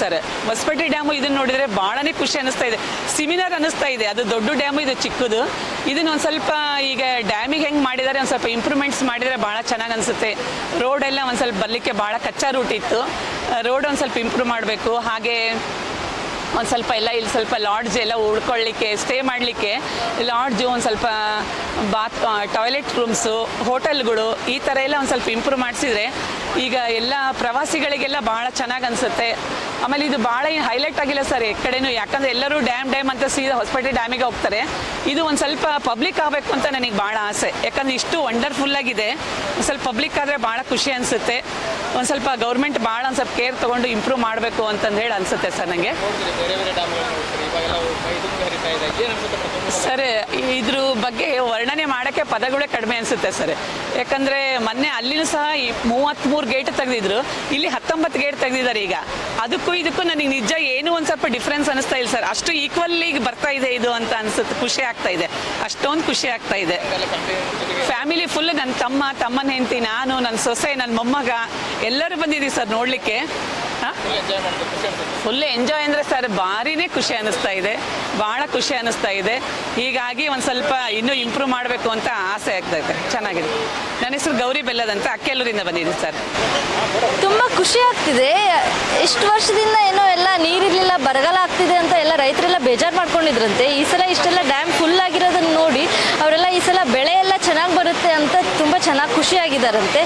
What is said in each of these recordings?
Sir. Hosapete dam ಇದನ್ನು ನೋಡಿದ್ರೆ ಭಾಳನೇ ಖುಷಿ ಅನಿಸ್ತಾ ಇದೆ. ಸಿಮಿಲರ್ ಅನಿಸ್ತಾ ಇದೆ. ಅದು ದೊಡ್ಡ ಡ್ಯಾಮು, ಇದು ಚಿಕ್ಕದು. ಇದನ್ನ ಒಂದು ಸ್ವಲ್ಪ ಈಗ ಡ್ಯಾಮಿಗೆ ಹೆಂಗೆ ಮಾಡಿದ್ದಾರೆ ಒಂದು ಸ್ವಲ್ಪ ಇಂಪ್ರೂವ್ಮೆಂಟ್ಸ್ ಮಾಡಿದರೆ ಭಾಳ ಚೆನ್ನಾಗಿ ಅನಿಸುತ್ತೆ. ರೋಡ್ ಎಲ್ಲ ಒಂದು ಸ್ವಲ್ಪ ಬರಲಿಕ್ಕೆ ಭಾಳ ಕಚ್ಚಾ ರೂಟ್ ಇತ್ತು. ರೋಡ್ ಒಂದು ಸ್ವಲ್ಪ ಇಂಪ್ರೂವ್ ಮಾಡಬೇಕು. ಹಾಗೆ ಒಂದು ಸ್ವಲ್ಪ ಎಲ್ಲ ಇಲ್ಲಿ ಸ್ವಲ್ಪ ಲಾಡ್ಜ್ ಎಲ್ಲ ಉಳ್ಕೊಳ್ಳಿಕ್ಕೆ ಸ್ಟೇ ಮಾಡಲಿಕ್ಕೆ ಲಾಡ್ಜು ಒಂದು ಸ್ವಲ್ಪ ಬಾತ್ ಟಾಯ್ಲೆಟ್ ರೂಮ್ಸು ಹೋಟೆಲ್ಗಳು ಈ ಥರ ಎಲ್ಲ ಒಂದು ಸ್ವಲ್ಪ ಇಂಪ್ರೂವ್ ಮಾಡಿಸಿದರೆ ಈಗ ಎಲ್ಲ ಪ್ರವಾಸಿಗಳಿಗೆಲ್ಲ ಭಾಳ ಚೆನ್ನಾಗಿ ಅನಿಸುತ್ತೆ. ಆಮೇಲೆ ಇದು ಭಾಳ ಹೈಲೈಟ್ ಆಗಿಲ್ಲ ಸರ್ ಈ ಕಡೆನೂ. ಯಾಕಂದರೆ ಎಲ್ಲರೂ ಡ್ಯಾಮ್ ಡ್ಯಾಮ್ ಅಂತ ಸೀದಾ ಹೊಸಪೇಟೆ ಡ್ಯಾಮಿಗೆ ಹೋಗ್ತಾರೆ. ಇದು ಒಂದು ಸ್ವಲ್ಪ ಪಬ್ಲಿಕ್ ಆಗಬೇಕು ಅಂತ ನನಗೆ ಭಾಳ ಆಸೆ. ಯಾಕಂದ್ರೆ ಇಷ್ಟು ವಂಡರ್ಫುಲ್ ಆಗಿದೆ. ಒಂದು ಸ್ವಲ್ಪ ಪಬ್ಲಿಕ್ ಆದರೆ ಭಾಳ ಖುಷಿ ಅನಿಸುತ್ತೆ. ಒಂದು ಸ್ವಲ್ಪ ಗೌರ್ಮೆಂಟ್ ಭಾಳ ಒಂದು ಸ್ವಲ್ಪ ಕೇರ್ ತೊಗೊಂಡು ಇಂಪ್ರೂವ್ ಮಾಡಬೇಕು ಅಂತಂದು ಹೇಳಿ ಅನಿಸುತ್ತೆ ಸರ್ ನನಗೆ ಮಾಡೋಕ್ಕೆ ಪದಗಳೇ ಕಡಿಮೆ ಅನಿಸುತ್ತೆ ಸರ್. ಯಾಕಂದರೆ ಮೊನ್ನೆ ಅಲ್ಲಿನೂ ಸಹ ಈ ಮೂವತ್ತ್ಮೂರು ಗೇಟ್ ತೆಗೆದಿದ್ರು, ಇಲ್ಲಿ ಹತ್ತೊಂಬತ್ತು ಗೇಟ್ ತೆಗೆದಿದ್ದಾರೆ ಈಗ. ಅದಕ್ಕೂ ಇದಕ್ಕೂ ನನಗೆ ನಿಜ ಏನು ಒಂದು ಸ್ವಲ್ಪ ಡಿಫ್ರೆನ್ಸ್ ಅನಿಸ್ತಾ ಇಲ್ಲ ಸರ್. ಅಷ್ಟು ಈಕ್ವಲ್ಲಿ ಬರ್ತಾ ಇದೆ ಇದು ಅಂತ ಅನಿಸುತ್ತೆ, ಖುಷಿ ಆಗ್ತಾ ಇದೆ. ಅಷ್ಟೊಂದು ಖುಷಿ ಆಗ್ತಾ ಇದೆ. ಫ್ಯಾಮಿಲಿ ಫುಲ್ ನನ್ನ ತಮ್ಮ, ತಮ್ಮನ ಹೆಂಡತಿ, ನಾನು ನನ್ನ ಸೊಸೆ ನನ್ನ ಮೊಮ್ಮಗ ಎಲ್ಲರೂ ಬಂದಿದ್ದೀವಿ ಸರ್ ನೋಡಲಿಕ್ಕೆ. ಫುಲ್ ಎಂಜಾಯ್ ಖುಷಿ ಅಂದರೆ ಸರ್ ಭಾರಿನೇ ಖುಷಿ ಅನಿಸ್ತಾ ಇದೆ. ಭಾಳ ಖುಷಿ ಅನಿಸ್ತಾ ಇದೆ. ಹೀಗಾಗಿ ಒಂದು ಸ್ವಲ್ಪ ಇನ್ನೂ ಇಂಪ್ರೂವ್ ಮಾಡಬೇಕು ಅಂತ ಆಸೆ ಆಗ್ತಾ ಇದೆ. ಚೆನ್ನಾಗಿದೆ. ನನ್ನ ಹೆಸರು ಗೌರಿ ಬೆಲ್ಲದಂತ ಅಕ್ಕೆಲ್ಲೂರಿಂದ ಬಂದಿದ್ದೀನಿ ಸರ್. ತುಂಬ ಖುಷಿ ಆಗ್ತಿದೆ. ಇಷ್ಟು ವರ್ಷದಿಂದ ಏನೋ ಎಲ್ಲ ನೀರಿರ್ಲಿಲ್ಲ ಬರಗಾಲ ಆಗ್ತಿದೆ ಅಂತ ಎಲ್ಲ ರೈತರೆಲ್ಲ ಬೇಜಾರು ಮಾಡ್ಕೊಂಡಿದ್ರಂತೆ. ಈ ಸಲ ಇಷ್ಟೆಲ್ಲ ಡ್ಯಾಮ್ ಫುಲ್ ಆಗಿರೋದನ್ನ ನೋಡಿ ಅವರೆಲ್ಲ ಈ ಸಲ ಬೆಳೆ ಎಲ್ಲ ಚೆನ್ನಾಗಿ ಬರುತ್ತೆ ಅಂತ ತುಂಬ ಚೆನ್ನಾಗಿ ಖುಷಿಯಾಗಿದ್ದಾರಂತೆ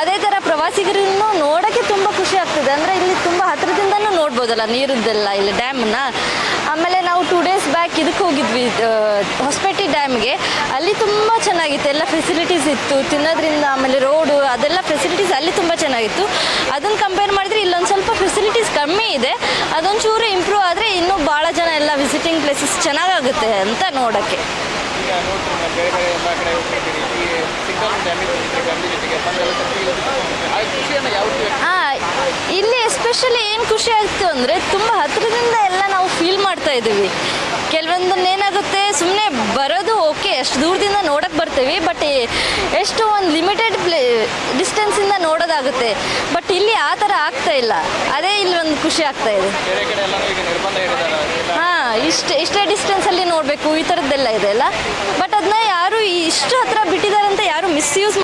ಅದೇ ಥರ ಪ್ರವಾಸಿಗರನ್ನು ನೋಡೋಕ್ಕೆ ತುಂಬ ಖುಷಿ ಆಗ್ತದೆ. ಅಂದರೆ ಇಲ್ಲಿ ತುಂಬ ಹತ್ತಿರದಿಂದನೂ ನೋಡ್ಬೋದಲ್ಲ ನೀರದ್ದೆಲ್ಲ, ಇಲ್ಲಿ ಡ್ಯಾಮನ್ನ ಆಮೇಲೆ ನಾವು ಟೂ ಡೇಸ್ ಬ್ಯಾಕ್ ಇದಕ್ಕೆ ಹೋಗಿದ್ವಿ ಹೊಸಪೇಟೆ ಡ್ಯಾಮ್ಗೆ. ಅಲ್ಲಿ ತುಂಬ ಚೆನ್ನಾಗಿತ್ತು. ಎಲ್ಲ ಫೆಸಿಲಿಟೀಸ್ ಇತ್ತು. ತಿನ್ನೋದ್ರಿಂದ ಆಮೇಲೆ ರೋಡು ಅದೆಲ್ಲ ಫೆಸಿಲಿಟೀಸ್ ಅಲ್ಲಿ ತುಂಬ ಚೆನ್ನಾಗಿತ್ತು. ಅದನ್ನು ಕಂಪೇರ್ ಮಾಡಿದ್ರೆ ಇಲ್ಲೊಂದು ಸ್ವಲ್ಪ ಫೆಸಿಲಿಟೀಸ್ ಕಮ್ಮಿ ಇದೆ. ಅದೊಂಚೂರು ಇಂಪ್ರೂವ್ ಆದರೆ ಇನ್ನೂ ಭಾಳ ಜನ ಎಲ್ಲ ವಿಸಿಟಿಂಗ್ ಪ್ಲೇಸಸ್ ಚೆನ್ನಾಗಾಗುತ್ತೆ ಅಂತ ನೋಡೋಕ್ಕೆ. ಈಗ ನೋಡ್ತೀರಿ ಬೇರೆ ಎಲ್ಲ ಕಡೆ ಹೋಗ್ತಿರ್ತೀನಿ ಈ ಸಿಂಗಲ್ ಫ್ಯಾಮಿಲಿ ಜೊತೆಗೆ ಬಂದೆಲ್ಲ ಖುಷಿಯನ್ನು ಇಲ್ಲಿ ಎಸ್ಪೆಷಲಿ ಏನು ಖುಷಿ ಆಯಿತು ಅಂದರೆ ತುಂಬ ಹತ್ತಿರದಿಂದ ಎಲ್ಲ ನಾವು ಫೀಲ್ ಮಾಡ್ತಾ ಇದ್ದೀವಿ. ಕೆಲವೊಂದನ್ನ ಏನಾಗುತ್ತೆ ಸುಮ್ಮನೆ ಬರೋದು ಓಕೆ ಅಷ್ಟು ದೂರದಿಂದ ನೋಡೋಕ್ಕೆ ಬರ್ತೀವಿ ಬಟ್ ಎಷ್ಟು ಒಂದು ಲಿಮಿಟೆಡ್ ಪ್ಲೇ ಡಿಸ್ಟೆನ್ಸಿಂದ ನೋಡೋದಾಗುತ್ತೆ. ಬಟ್ ಇಲ್ಲಿ ಆ ತರ ಆಗ್ತಾ ಇಲ್ಲ. ಅದೇ ಇಲ್ಲಿ ಒಂದು ಖುಷಿ ಆಗ್ತಾ ಇದೆ. ಹಾ ಕಡೆ ಇಷ್ಟೇ ಡಿಸ್ಟೆನ್ಸ್ ಅಲ್ಲಿ ಹಾಂ ಇಷ್ಟು ಇಷ್ಟೇ ಡಿಸ್ಟೆನ್ಸಲ್ಲಿ ನೋಡಬೇಕು ಈ ಥರದ್ದೆಲ್ಲ ಇದೆ ಅಲ್ಲ? ಬಟ್ ಅದನ್ನ ಯಾರು ಇಷ್ಟು ಹತ್ರ ಬಿಟ್ಟಿದ್ದಾರೆ ಅಂತ ಯಾರು ಮಿಸ್ಯೂಸ್